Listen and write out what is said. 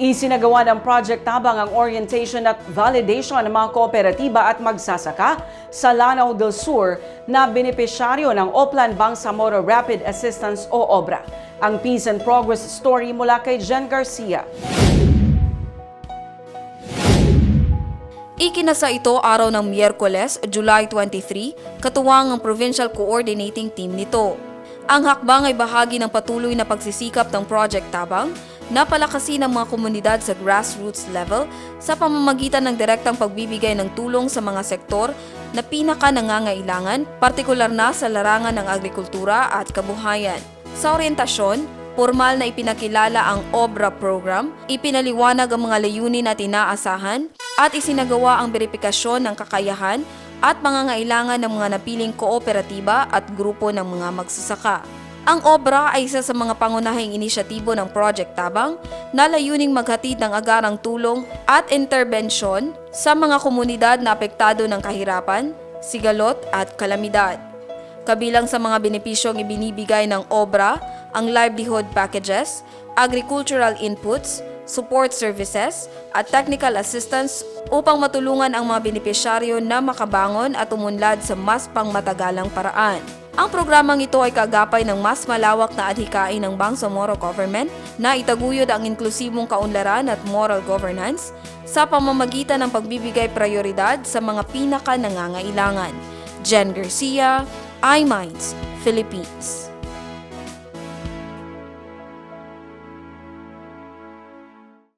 Isinagawa ng Project Tabang ang orientation at validation ng mga kooperatiba at magsasaka sa Lanao del Sur na benepisyaryo ng Oplan Bangsamoro Rapid Assistance o OBRA. Ang Peace and Progress story mula kay Jen Garcia. Ikinasa ito araw ng Miyerkules, July 23, katuwang ang Provincial Coordinating Team nito. Ang hakbang ay bahagi ng patuloy na pagsisikap ng Project Tabang na palakasin ang mga komunidad sa grassroots level sa pamamagitan ng direktang pagbibigay ng tulong sa mga sektor na pinaka nangangailangan, partikular na sa larangan ng agrikultura at kabuhayan. Sa orientasyon, Formal na ipinakilala ang OBRA program, ipinaliwanag ang mga layunin at inaasahan, at isinagawa ang beripikasyon ng kakayahan at pangangailangan ng mga napiling kooperatiba at grupo ng mga magsasaka. Ang OBRA ay isa sa mga pangunahing inisyatibo ng Project Tabang na layuning maghatid ng agarang tulong at interbensyon sa mga komunidad na apektado ng kahirapan, sigalot at kalamidad. Kabilang sa mga benepisyong ibinibigay ng OBRA ang livelihood packages, agricultural inputs, support services, at technical assistance upang matulungan ang mga benepisyaryo na makabangon at umunlad sa mas pangmatagalang paraan. Ang programang ito ay kagapay ng mas malawak na adhikain ng Bangsamoro Government na itaguyod ang inklusibong kaunlaran at moral governance sa pamamagitan ng pagbibigay prioridad sa mga pinaka nangangailangan. Jen Garcia, iMinds, Philippines.